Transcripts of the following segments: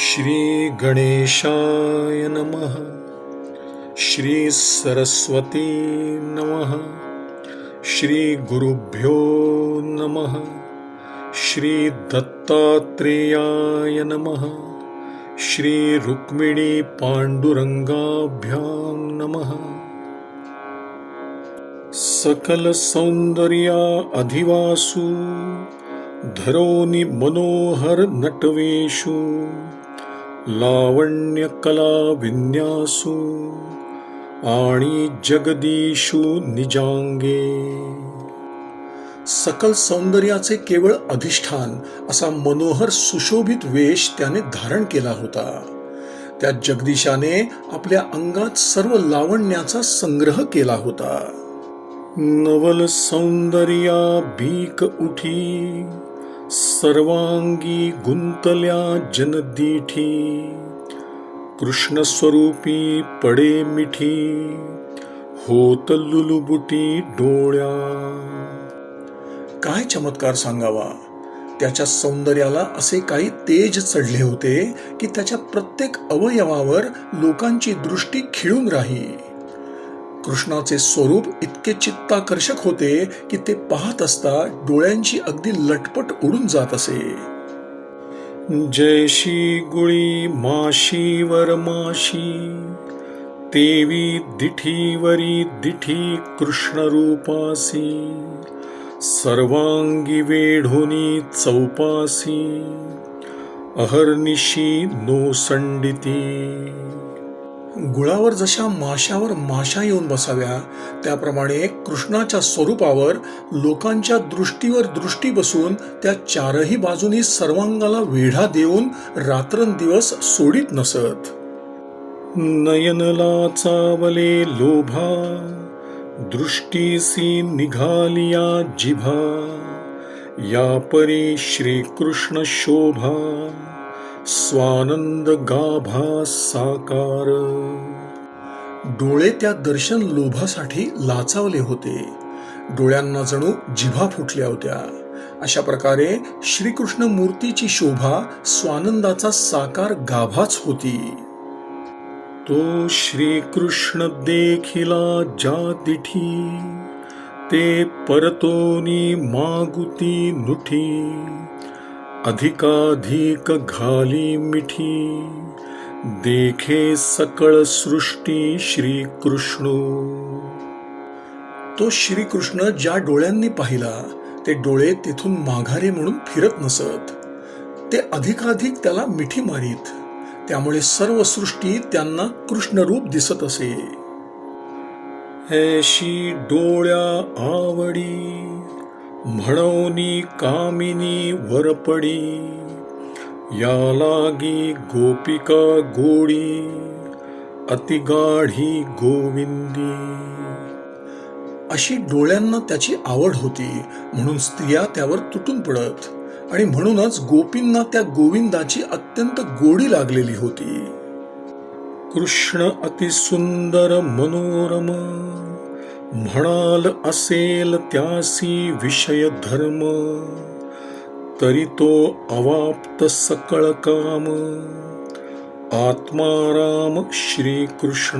श्री गणेशाय नमः श्री सरस्वती नमः श्री गुरुभ्यो नमः श्री दत्तात्रेयाय नमः श्री रुक्मिणी पांडुरंगाभ्यां नमः। सकल सौंदर्या अधिवासू धरोनी मनोहर नटवेषु लावण्य कला विन्यासू आणि जगदीशू निजांगे. सकल सौंदर्याचे केवळ अधिष्ठान असा मनोहर सुशोभित वेश त्याने धारण केला होता. त्या जगदीशाने आपल्या अंगात सर्व लावण्याचा संग्रह केला होता. नवल सौंदर्या भीक उठी सर्वांगी गुंतल्या जनदीठी कृष्ण स्वरूपी पडे मिठी होत लुलुबुटी डोळ्या. काय चमत्कार सांगावा? त्याच्या सौंदर्याला असे काही तेज चढले होते की त्याच्या प्रत्येक अवयवावर लोकांची दृष्टी खिळून राही. कृष्णाचे स्वरूप इतके चित्ताकर्षक होते की ते पाहत असता डोळ्यांची अगदी लटपट उडून जात असे. जयशी गुळी माशीवर माशी तेवी दिठीवरी दिठी कृष्ण रूपासी सर्वांगी वेढोनी चौपासी अहर्निशी नोसंडिती गुळावर जशा माशावर माशा येऊन बसाव्या त्याप्रमाणे कृष्णाच्या स्वरूपावर लोकांच्या दृष्टीवर दृष्टी बसून त्या चारही बाजूनी सर्वांगाला वेढा देऊन रात्रंदिवस सोडित नसत. नयनला चावले लोभा दृष्टीसी निघालिया जिभा या परी श्रीकृष्ण शोभा. स्वानंद गाभा साकार डोळे त्या दर्शन लोभासाठी लाचावले होते. डोळ्यांना जणू जिभा फुटल्या होत्या. अशा प्रकारे श्रीकृष्ण मूर्तीची शोभा स्वानंदाचा साकार गाभाच होती. तो श्रीकृष्ण देखिला जा दिठी ते परतोनी मागुती नुठी. अधिकाधिक घाली मिठी। देखे सकळ सृष्टी श्रीकृष्ण। तो श्रीकृष्ण ज्या डोळ्यांनी पाहिला ते डोळे तिथून माघारे म्हणून फिरत नसत. ते अधिकाधिक त्याला मिठी मारीत. त्यामुळे सर्व सृष्टी त्यांना कृष्णरूप दिसत असे. ऐशी डोळ्या आवडी म्हणवनी कामिनी वरपडी या लागी गोपिका गोडी अतिगाढी गोविंदी. अशी डोळ्यांना त्याची आवड होती म्हणून स्त्रिया त्यावर तुटून पडत आणि म्हणूनच गोपींना त्या गोविंदाची अत्यंत गोडी लागलेली होती. कृष्ण अतिसुंदर मनोरम म्हणाल असेल त्यासी विषय धर्म तरी तो अवाप्त सकळ काम. आत्माराम श्रीकृष्ण.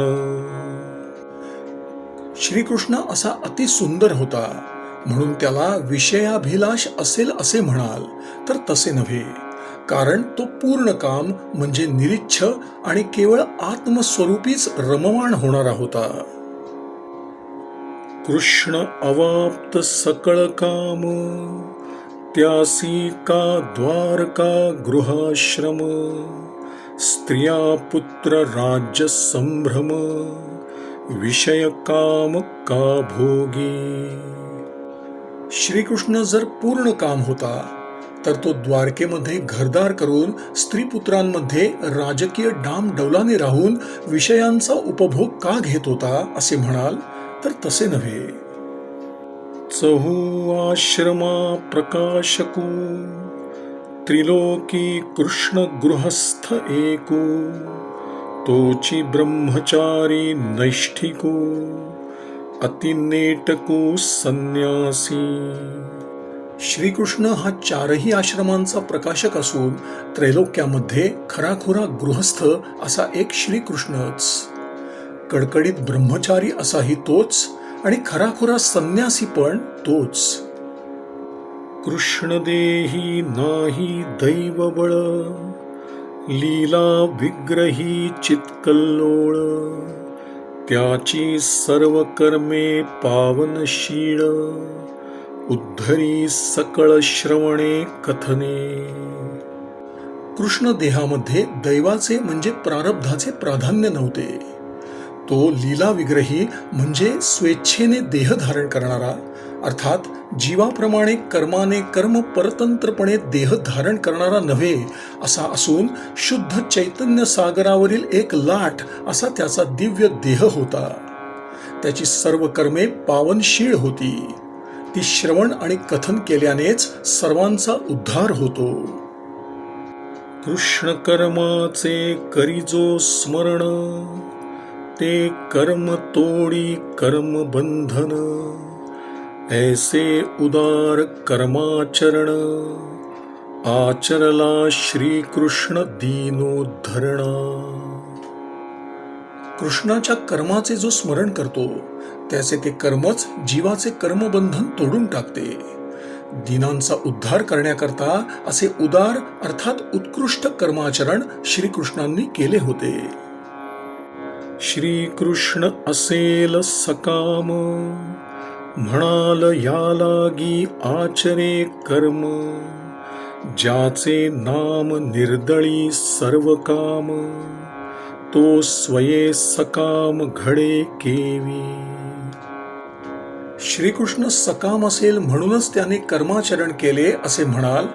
श्रीकृष्ण असा अति सुंदर होता म्हणून त्याला विषयाभिलाष असेल असे म्हणाल तर तसे नव्हे. कारण तो पूर्ण काम म्हणजे निरिच्छ आणि केवळ आत्मस्वरूपीच रममाण होणारा होता. कृष्ण अवाप्त सकळ काम त्यासी का द्वारका गृहाश्रम स्त्रिया पुत्र राज्य संभ्रम विषय काम का भोगी? श्रीकृष्ण जर पूर्ण काम होता तर तो द्वारकेमध्ये घरदार करून स्त्री पुत्रांमध्ये राजकीय डाम डौलाने राहून विषयांचा उपभोग का घेत होता असे म्हणाल? तर तसे नव्हे. चहू आश्रमा प्रकाशकू त्रिलोकी कृष्ण गृहस्थ एकू तोची ब्रह्मचारी नैष्ठिको अतिनेटकू संन्यासी. श्रीकृष्ण हा चारही आश्रमांचा प्रकाशक असून त्रैलोक्यामध्ये खराखुरा गृहस्थ असा एक श्रीकृष्णच. कडकडीत ब्रह्मचारी असाही तोच आणि खराखुरा संन्यासी पण तोच. कृष्ण देही नाही दैव बळ लीला विग्रही चित्कल्लोळ त्याची सर्व कर्मे पावनशीळ उद्धरी सकळ श्रवणे कथने. कृष्ण देहामध्ये दैवाचे म्हणजे प्रारब्धाचे प्राधान्य नव्हते. तो लीला विग्रही म्हणजे स्वेच्छेने देह धारण करणारा अर्थात जीवाप्रमाणे कर्माने कर्म परतंत्रपणे देह धारण करणारा नव्हे असा असून शुद्ध चैतन्य सागरावरील एक लाट असा त्याचा दिव्य देह होता. त्याची सर्व कर्मे पावनशीळ होती. ती श्रवण आणि कथन केल्यानेच सर्वांचा उद्धार होतो. कृष्ण कर्माचे करिजो स्मरण ते कर्म तोडी कर्म बंधन ऐसे उदार कर्माचरण आचरला श्रीकृष्ण दीनोद्धरणा। कृष्णाच्या कर्माचे जो स्मरण करतो त्याचे ते कर्मच जीवाचे कर्मबंधन तोडून टाकते. दिनांचा उद्धार करण्याकरता असे उदार अर्थात उत्कृष्ट कर्माचरण श्रीकृष्णांनी केले होते. श्रीकृष्ण असेल सकाम. म्हणाल यालागी आचरे कर्म. ज्याचे नाम निर्दळी सर्व काम तो स्वये सकाम घडे केवी. श्रीकृष्ण सकाम असेल म्हणूनच त्याने कर्माचरण केले असे म्हणाल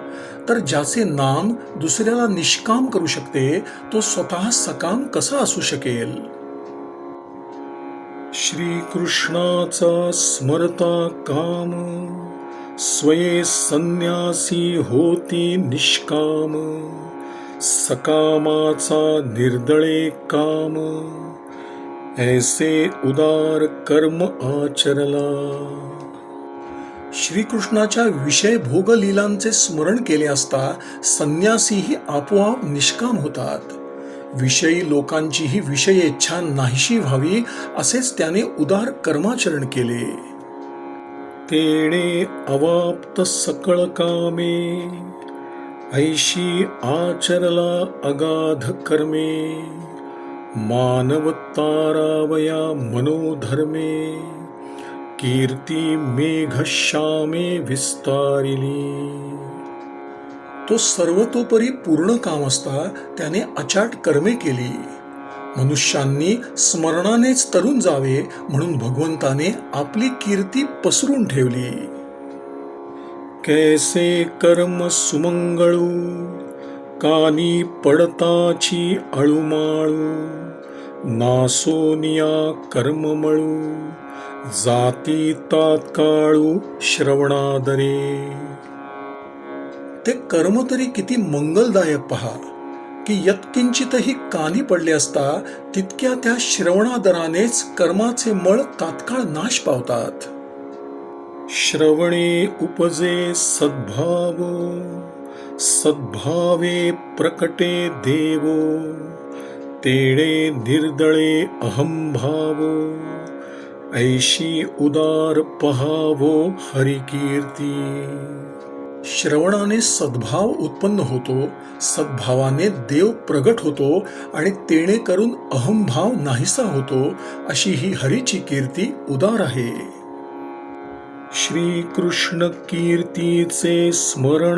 तर ज्याचे नाम दुसऱ्याला निष्काम करू शकते तो स्वतः सकाम कसा असू शकेल? श्रीकृष्णाचा स्मरता काम स्वये संन्यासी होती निष्काम सकामाचा निर्दळे काम ऐसे उदार कर्म आचरला. श्रीकृष्णाच्या विषय भोग लीलांचे स्मरण केले असता संन्यासीही आपोआप निष्काम होतात. विषयी लोकांचीही विषय इच्छा नाहीशी व्हावी असेच त्याने उदार कर्माचरण केले. तेणे अवाप्त सकळ कामे ऐशी आचरला अगाध कर्मे मानव तारावया मनोधर्मे कीर्ती मेघ श्यामे विस्तारिली तो सर्वतोपरी पूर्ण काम असता त्याने अचाट कर्मे केली. मनुष्यांनी स्मरणानेच तरुण जावे म्हणून भगवंताने आपली कीर्ती पसरून ठेवली. कैसे कर्म सुमंगळू कानी पडताची अळुमाळू नासोनिया कर्ममळू जाती तात्काळू श्रवणादरे. ते कर्म तरी किती मंगलदायक पहा की यत्किंचितही कानी पडले असता तितक्या त्या श्रवणादरानेच कर्माचे मळ तात्काळ नाश पावतात. श्रवणे उपजे सद्भाव सद्भावे प्रकटे देवो तेणे निर्दळे अहंभाव ऐशी उदार पहावो हरिकीर्ती। श्रवणाने सद्भाव उत्पन्न होतो सद्भावाने देव प्रगट होतो आणि तेणे करून अहंभाव नाहीसा होतो अशी ही हरीची कीर्ती उदार आहे. श्रीकृष्ण कीर्तीचे स्मरण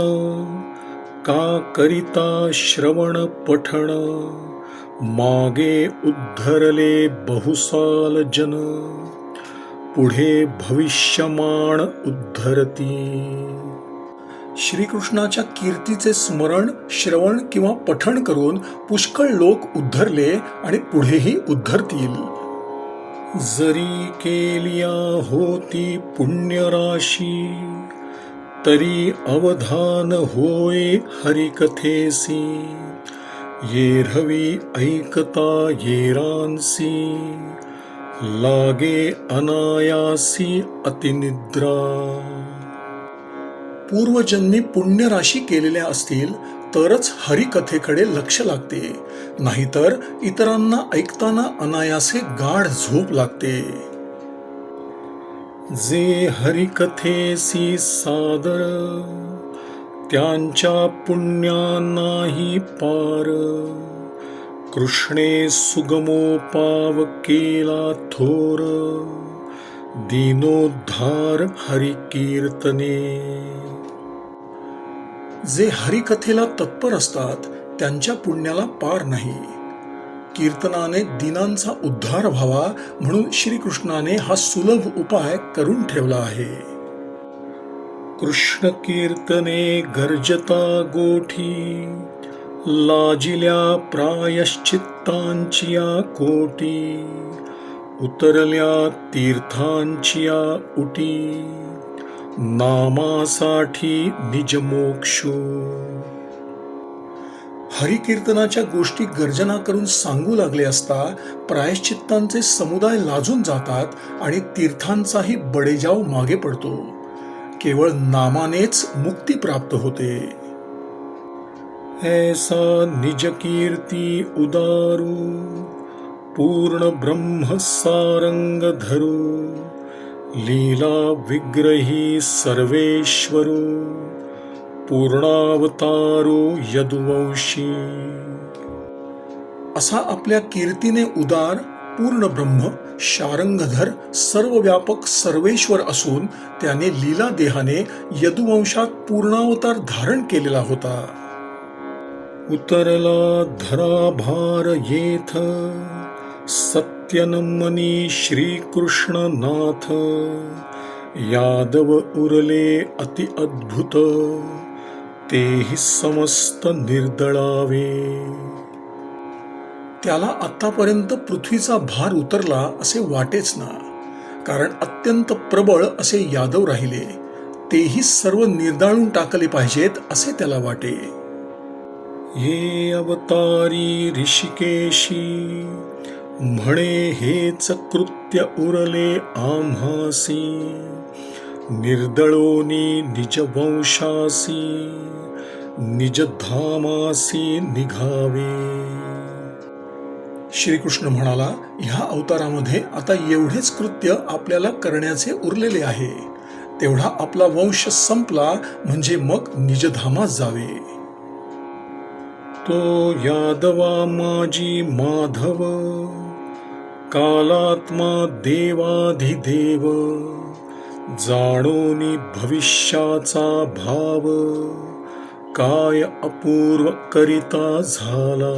का करिता श्रवण पठण मागे उद्धरले बहुसाल जन पुढे भविष्यमाण उद्धरती. श्रीकृष्णाच्या कीर्तीचे स्मरण श्रवण किंवा पठण करून पुष्कळ लोक उद्धरले आणि पुढेही उद्धरतील. जरी केलिया होती पुण्यराशी तरी अवधान होय हरिकथेसी. येरहवी ऐकता येरांसी लागे अनायासी अतिनिद्रा. पूर्वजन्मी पुण्यराशी केलेल्या असतील तरच हरिकथेकडे लक्ष लागते. नाहीतर इतरांना ऐकताना अनायासे गाढ झोप लागते. जे हरिकथेसी सादर त्यांच्या पुण्यानाही पार. कृष्णे सुगमोपाव केला थोर दिनोद्धार हरिकीर्तने. जे हरिकथेला तत्पर असतात त्यांच्या पुण्याला पार नाही. कीर्तनाने दिनांचा उद्धार व्हावा म्हणून श्रीकृष्णाने हा सुलभ उपाय करून ठेवला आहे. कृष्ण कीर्तने गर्जता गोठी लाजिल्या प्रायश्चित्तांचिया कोटी उतरल्या तीर्थांचिया उटी. नामासाठी निजमोक्षू हरिकीर्तनाच्या गोष्टी गर्जना करून सांगू लागले असता प्रायश्चित्तांचे समुदाय लाजून जातात आणि तीर्थांचाही बडेजाव मागे पडतो. केवळ नामानेच मुक्ती प्राप्त होते. ऐसा निज कीर्ती उदारू पूर्ण ब्रह्म सारंग धरू. लीला विग्रही सर्वेश्वरू पूर्णावतारो यदुवंशी। असा आपल्या कीर्तीने उदार पूर्ण ब्रह्म शारंगधर सर्वव्यापक सर्वेश्वर असून त्याने लीला देहाने यदुवंशात पूर्णावतार धारण केलेला होता. उतरला धरा भार येथ सत्यनमनी श्रीकृष्ण नाथ यादव उरले अति अद्भुत तेही समस्त निर्दळावे। त्याला आतापर्यंत पृथ्वीचा भार उतरला असे वाटेच ना कारण अत्यंत प्रबळ असे यादव राहिले तेही सर्व निर्दाळून टाकले पाहिजेत असे त्याला वाटे। ये अवतारी ऋषिकेशी म्हणे हेच कृत्य उरले आम्हासी. निर्दळोनी निज वंशासी निज धामासी निघावे. श्रीकृष्ण म्हणाला ह्या अवतारामध्ये आता एवढेच कृत्य आपल्याला करण्याचे उरलेले आहे. तेवढा आपला वंश संपला म्हणजे मग निजधामात जावे. तो यादवा माजी माधव कालात्मा देवाधिदेव जाणोनी भविष्याचा भाव काय अपूर्व करिता झाला?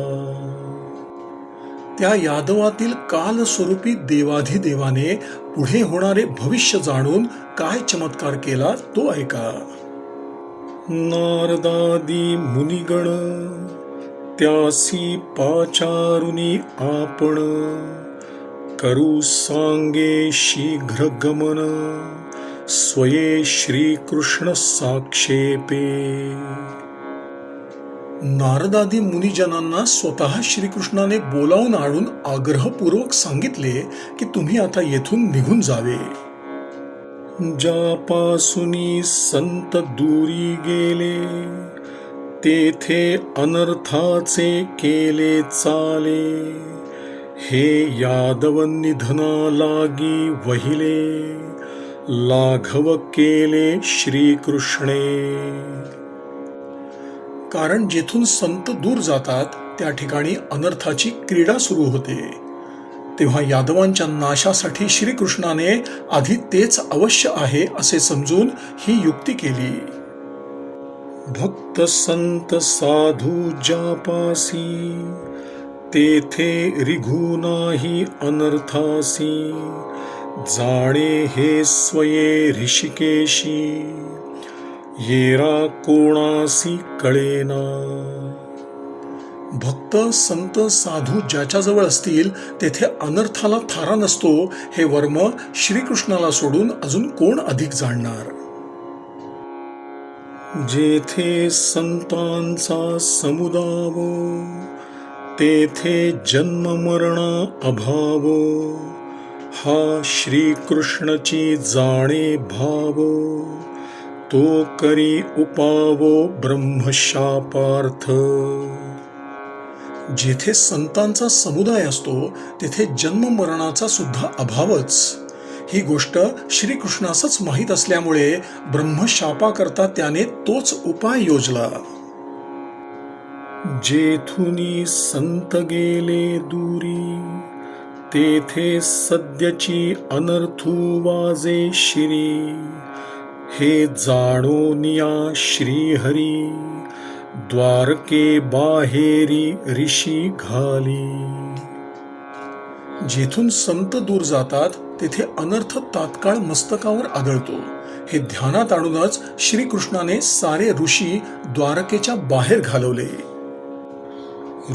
त्या यादवातील कालस्वरूपी देवाधिदेवाने पुढे होणारे भविष्य जाणून काय चमत्कार केला तो ऐका. नारदादी मुनिगण त्यासी पाचारुनी आपण करू सांगे शीघ्र गमन स्वये श्रीकृष्ण साक्षेपे. नारदादी मुनिजनांना स्वतः श्रीकृष्णाने बोलावून आणून आग्रहपूर्वक सांगितले की तुम्ही आता येथून निघून जावे. ज्यापासूनी संत दूरी गेले तेथे अनर्थाचे केले चाले. हे यादव निधना लागी वहिले लाघव केले श्रीकृष्णे. कारण जेथून संत दूर जातात त्या ठिकाणी अनर्थाची क्रीडा सुरू होते. तेव्हा यादवांच्या नाशासाठी श्रीकृष्णाने आधी तेच अवश्य आहे असे समजून ही युक्ती केली. भक्त संत साधू जापासी तेथे रिघू नाही अनर्थासी जाणे हे स्वये ऋषिकेशी येरा कोणासी कळेना. भक्त संत साधू ज्याच्याजवळ असतील तेथे अनर्थाला थारा नसतो हे वर्म श्रीकृष्णाला सोडून अजून कोण अधिक जाणणार? जेथे संतांचा समुदाव तेथे जन्म मरणा अभाव. हा श्रीकृष्णची जाणे भाव. तो करी उपावो ब्रह्मशापार्थ. जेथे संतांचा समुदाय असतो तेथे जन्म मरणाचा सुद्धा अभावच. ही गोष्ट श्रीकृष्णासच माहीत असल्यामुळे ब्रह्मशापाकरता त्याने तोच उपाय योजला. जेथुनी संत गेले दूरी तेथे सद्यची अनर्थू वाजे श्री. हे जाणोनिया श्रीहरी द्वारके बाहेरी ऋषी घाली. जेथून संत दूर जातात तेथे अनर्थ तात्काळ मस्तकावर आदळतो. हे ध्यानात आणूनच श्रीकृष्णाने सारे ऋषी द्वारकेच्या बाहेर घालवले.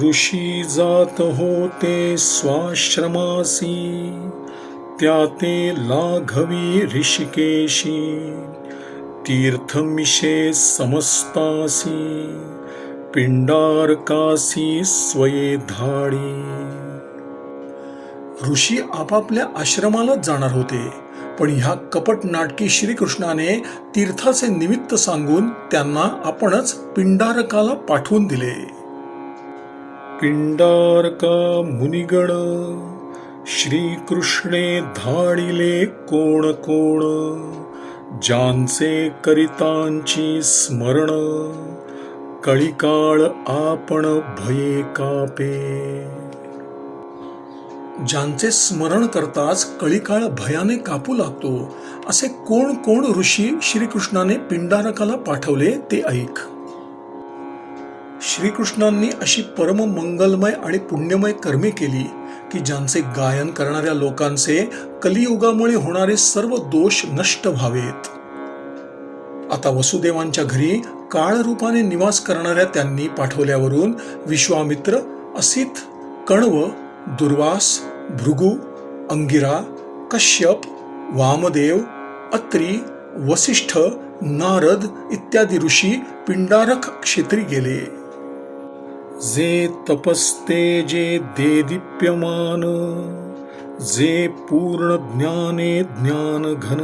ऋषी जात होते स्वाश्रमासी त्या ते लाघवी ऋषिकेशी तीर्थमिषे समस्तासी पिंडारकासी स्वये धाडी. ऋषी आपापल्या आश्रमालाच जाणार होते पण ह्या कपट नाटकी श्रीकृष्णाने तीर्थाचे निमित्त सांगून त्यांना आपणच पिंडारकाला पाठवून दिले. पिंडारका मुनिगण श्रीकृष्णे धाडिले कोण कोण ज्यांचे करितांची स्मरण कळिकाळ आपण भये कापे. ज्यांचे स्मरण करताच कळिकाळ भयाने कापू लागतो असे कोण कोण ऋषी श्रीकृष्णाने पिंडारकाला पाठवले ते ऐक. श्रीकृष्णांनी अशी परम मंगलमय आणि पुण्यमय कर्मे केली की ज्यांचे गायन करणाऱ्या लोकांचे कलियुगामुळे होणारे सर्व दोष नष्ट व्हावेत. आता वसुदेवांच्या घरी काळ रूपाने निवास करणाऱ्या त्यांनी पाठवल्यावरून विश्वामित्र असित कण्व दुर्वास भृगु अंगिरा कश्यप वामदेव अत्री वसिष्ठ नारद इत्यादी ऋषी पिंडारक क्षेत्री गेले. जे तपस्ते जे देदीप्यमान जे पूर्ण ज्ञाने ज्ञान घन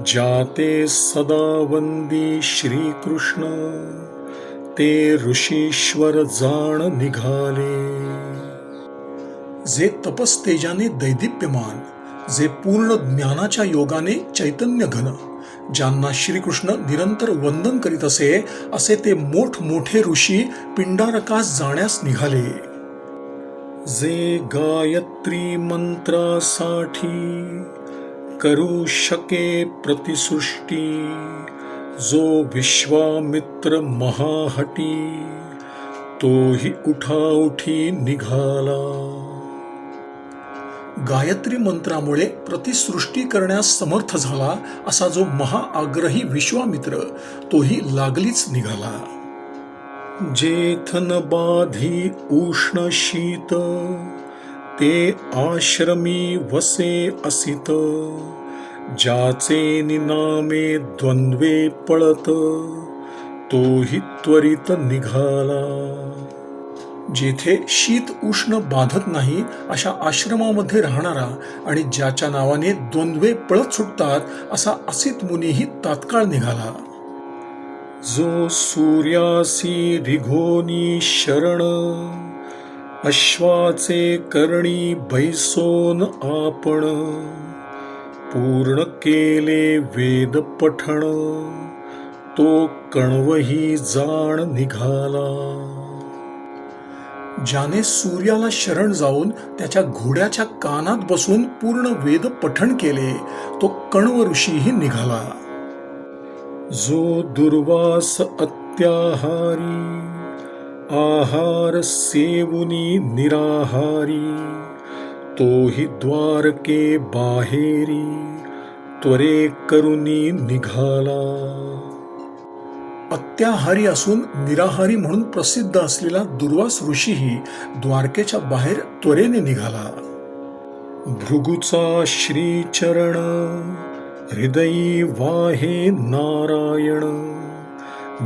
जाते सदा वंदी श्रीकृष्ण ते ऋषीश्वर जाण निघाले. जे तपस्तेजाने दैदिप्यमान जे पूर्ण ज्ञानाच्या योगाने चैतन्य घन ज्यांना श्रीकृष्ण निरंतर वंदन करीत असे असे ते मोठ मोठे ऋषी पिंडारकास जाण्यास निघाले. जे गायत्री मंत्रासाठी करू शके प्रतिसृष्टी, जो विश्वामित्र महाहटी, तोही उठाउठी निघाला. गायत्री मंत्रामुळे प्रतिसृष्टी करण्यास समर्थ झाला असा जो महाआग्रही विश्वामित्र तोही लागलीच निघाला. जेथन बाधी उष्ण शीत ते आश्रमी वसे असित ज्याचे निनामे द्वंद्वे पळत तोही त्वरित निघाला. जेथे शीत उष्ण बाधत नाही अशा आश्रमामध्ये राहणारा आणि ज्याच्या नावाने द्वंद्वे पळत सुटतात असा असित मुनीही तात्काळ निघाला. जो सूर्यासी रिघोनी शरण अश्वाचे करणी बैसोन आपण पूर्ण केले वेद पठण तो कणवही जाण निघाला. ज्याने सूर्याला शरण जाऊन त्याच्या घोड्याच्या कानात बसून पूर्ण वेद पठण केले तो कण्व ऋषीही निघाला. जो दुर्वास अत्याहारी आहार सेवुनी निराहारी तोही द्वारके बाहेरी त्वरे करुनी निघाला. अत्याहारी असून निराहारी म्हणून प्रसिद्ध असलेला दुर्वास ऋषीही द्वारकेच्या बाहेर त्वरेने निघाला. भृगुचा श्रीचरण हृदयी वाहे नारायण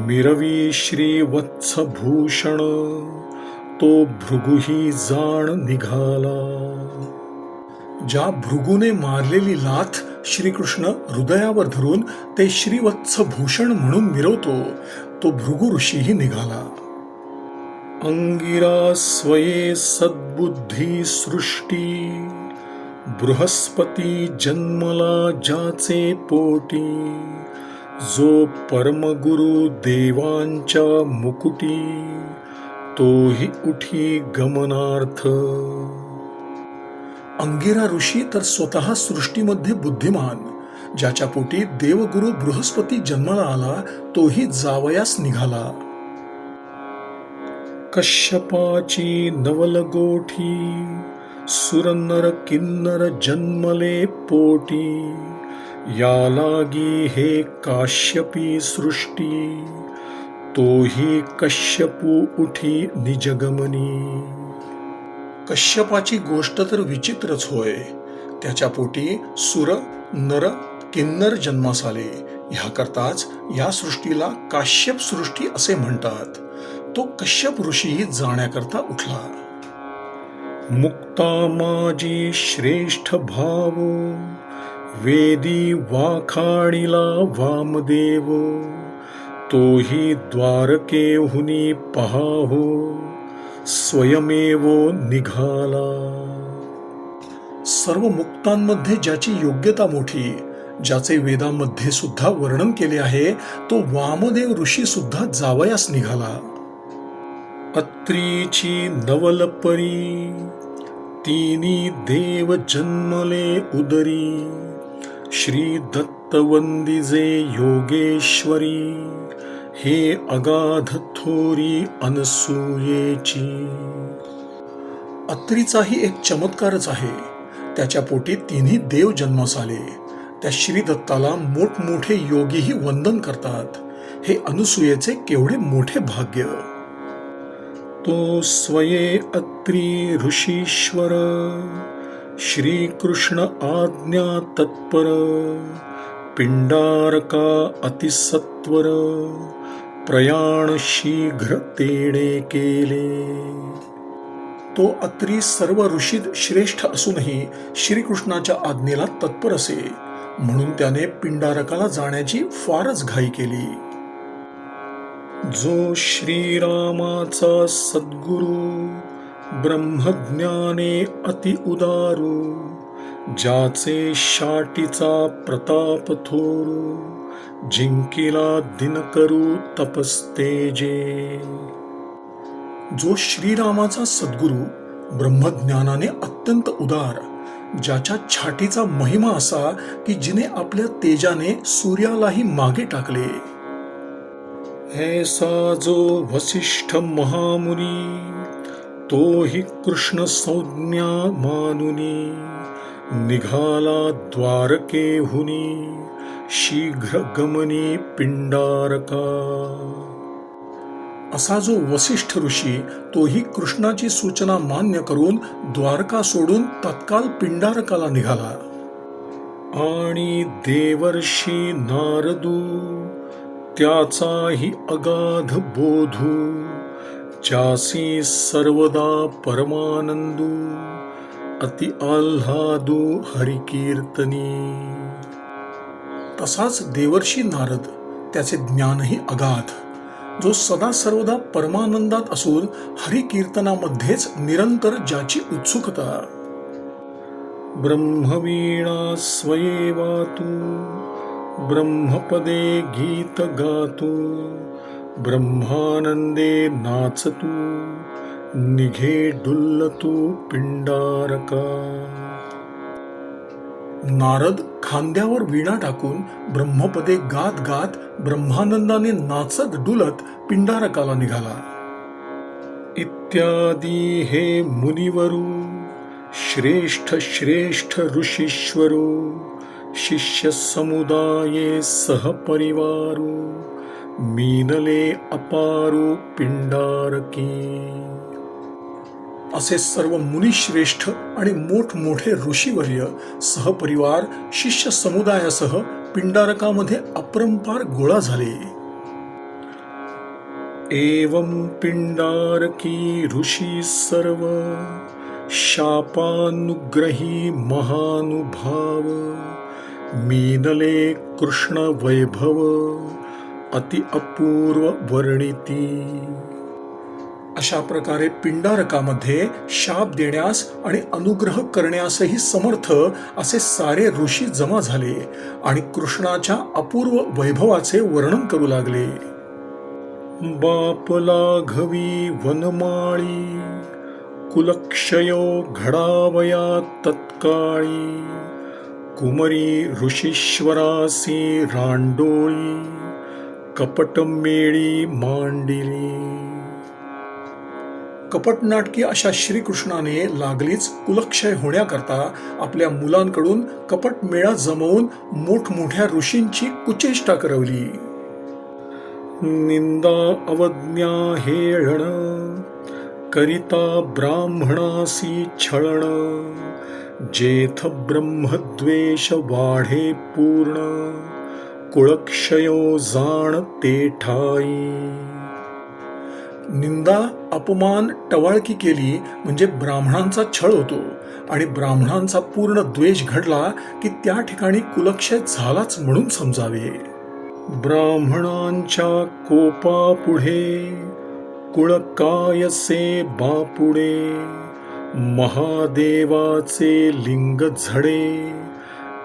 मिरवी श्रीवत्सभूषण तो भृगुही जाण निघाला. ज्या भृगूने मारलेली लाथ श्रीकृष्ण हृदयावर धरून ते श्रीवत्स भूषण म्हणून मिरवतो तो भृगु ऋषीही निघाला. अंगिरा स्वये सद्बुद्धी सृष्टी बृहस्पती जन्मला ज्याचे पोटी जो परमगुरु देवांच्या मुकुटी तोही उठी गमनार्थ. अंगिरा ऋषी तर स्वतः सृष्टीमध्ये बुद्धिमान. ज्याच्या पोटी देवगुरु बृहस्पती जन्माला आला तोही जावयास निघाला. कश्यपाची नवलगोठी सुरनर किन्नर जन्मले पोटी. या लागी हे काश्यपी सृष्टी तोही कश्यपू उठी निजगमनी. कश्यपाची गोष्ट तर विचित्रच होय. त्याच्या पोटी सुर नर किन्नर जन्मास आले. ह्याकरताच या सृष्टीला काश्यप सृष्टी असे म्हणतात. तो कश्यप ऋषीही जाण्याकरता उठला. मुक्ता माझी श्रेष्ठ भाव वेदी वाखाणीला वामदेव तोही द्वारकेहुनी पहाहो स्वयमेव निघाला. सर्व मुक्तांमध्ये ज्याची योग्यता मोठी ज्याचे वेदामध्ये सुद्धा वर्णन केले आहे तो वामदेव ऋषी सुद्धा जावयास निघाला. अत्रीची नवलपरी तिनी देव जन्मले उदरी श्री दत्तवंदिजे योगेश्वरी हे अगाध थोरी अनसूयेची. अत्रीचाही एक चमत्कारच आहे. त्याच्या पोटी तिन्ही देव जन्मास आले त्या श्रीदत्ताला मोठमोठे योगीही वंदन करतात. हे अनुसूयेचे केवढे मोठे भाग्य. तो स्वये अत्री ऋषीश्वर. श्रीकृष्ण आज्ञा तत्पर. पिंडारका अतिसत्वर. प्रयाण शीघ्र तेणे केले. तो अत्री सर्व ऋषीत श्रेष्ठ असूनही श्रीकृष्णाच्या आज्ञेला तत्पर असे म्हणून त्याने पिंडारकाला जाण्याची फारच घाई केली. जो श्रीरामाचा सद्गुरु ब्रह्मज्ञाने अति उदारू ज्याचे शाटीचा प्रताप थोरू जिंकिला दिनकरू तपस्तेजे. जो श्रीरामाचा सद्गुरू ब्रह्मज्ञानाने अत्यंत उदार ज्याच्या छाटीचा महिमा असा की जिने आपल्या तेजाने सूर्यालाही मागे टाकले. ऐसा जो वसिष्ठ महामुनी तोही कृष्ण संज्ञा मानुनी निघाला द्वारकेहुनी शीघ्रगमनी पिंडारका. असा जो वसिष्ठ ऋषी तोही कृष्णाची सूचना मान्य करून द्वारका सोडून तत्काल पिंडारकाला निघाला. आणि देवर्षी नारदू त्याचाही अगाध बोधू ज्यासी सर्वदा परमानंदू अति आल्हादू हरिकीर्तनी. तसाच देवर्षी नारद त्याचे ज्ञानही अगाध. जो सदा सर्वदा परमानंदात असून हरिकीर्तनामध्येच निरंतर ज्याची उत्सुकता. ब्रह्मवीणा स्वयेवातू ब्रह्मपदे गीत गातू ब्रह्मानंदे नाचतू निघे डुल्लतू पिंडारका. नारद खांद्यावर वीणा टाकून ब्रह्मपदे गात गात ब्रह्मानंदाने नाचत डुलत पिंडारकाला निघाला. इत्यादी हे मुनिवरू श्रेष्ठ श्रेष्ठ ऋषीश्वरू शिष्य समुदाये सहपरिवारू मीनले अपारू पिंडारकी। असे सर्व मुनिश्रेष्ठ आणि मोठमोठे ऋषीवर्य सहपरिवार शिष्य समुदायासह पिंडारकामध्ये अपरंपार गोळा झाले. एवं पिंडारकी ऋषी सर्व शापानुग्रही महानुभाव मीनले कृष्ण वैभव अति अपूर्व वर्णिती। अशा प्रकारे पिंडारकामध्ये शाप देण्यास आणि अनुग्रह करण्यासही समर्थ असे सारे ऋषी जमा झाले आणि कृष्णाच्या अपूर्व वैभवाचे वर्णन करू लागले. बापला घवी वनमाळी कुलक्षयो घडावया तत्काळी कुमरी ऋषीश्वरासी रांडोळी कपटमेळी मांडिली. कपटनाटकी अशा श्रीकृष्णाने लागलीच कुलक्षय होण्याकरता आपल्या मुलांकडून कपटमेळा जमवून मोठमोठ्या ऋषींची कुचेष्टा करवली. निंदा अवज्ञा हेळण करिता ब्राह्मणासी छळण जेथ ब्रह्मद्वेष वाढे पूर्ण कुळक्षयो जाण ते ठाई. निंदा अपमान टवाळकी केली म्हणजे ब्राह्मणांचा छळ होतो. आणि ब्राह्मणांचा पूर्ण द्वेष घडला की त्या ठिकाणी कुलक्षय झालाच म्हणून समजावे. ब्राह्मणांच्या कोपापुढे कुळकायसे बापुडे महादेवाचे लिंग झडे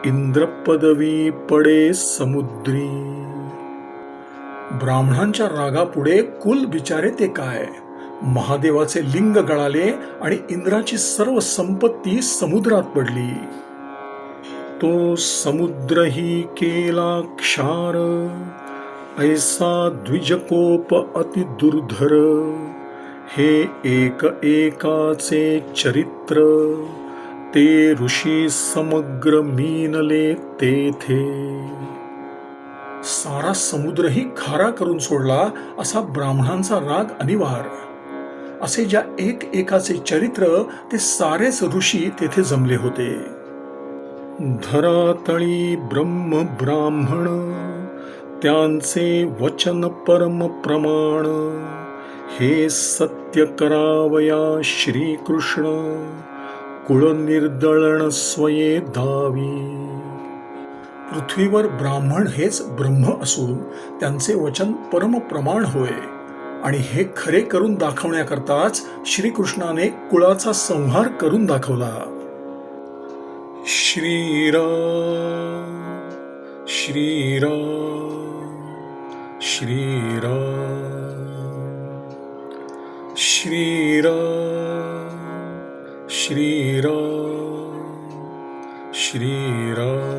इंद्रपदवी पडे समुद्री. ब्राह्मणांच्या रागापुढे कुल बिचारे ते काय? महादेवाचे लिंग गळाले आणि इंद्राची सर्व संपत्ती समुद्रात पडली. तो समुद्रही केला क्षार. ऐसा द्विजकोप अति दुर्धर. हे एक एकाचे चरित्र. ते ऋषी समग्र मीनले तेथे. सारा समुद्रही खारा करून सोडला असा ब्राह्मणांचा राग अनिवार. असे ज्या एक एकाचे चरित्र ते सारेच ऋषी तेथे जमले होते. धरातळी ब्रह्म ब्राह्मण त्यांचे वचन परम प्रमाण. हे सत्य करावया श्रीकृष्ण कुळ निर्दळण स्वये दावी. पृथ्वीवर ब्राह्मण हेच ब्रह्म असून त्यांचे वचन परमप्रमाण होय. आणि हे खरे करून दाखवण्याकरताच श्रीकृष्णाने कुळाचा संहार करून दाखवला. श्रीराम श्रीराम श्रीराम श्रीराम श्रीराम श्रीराम.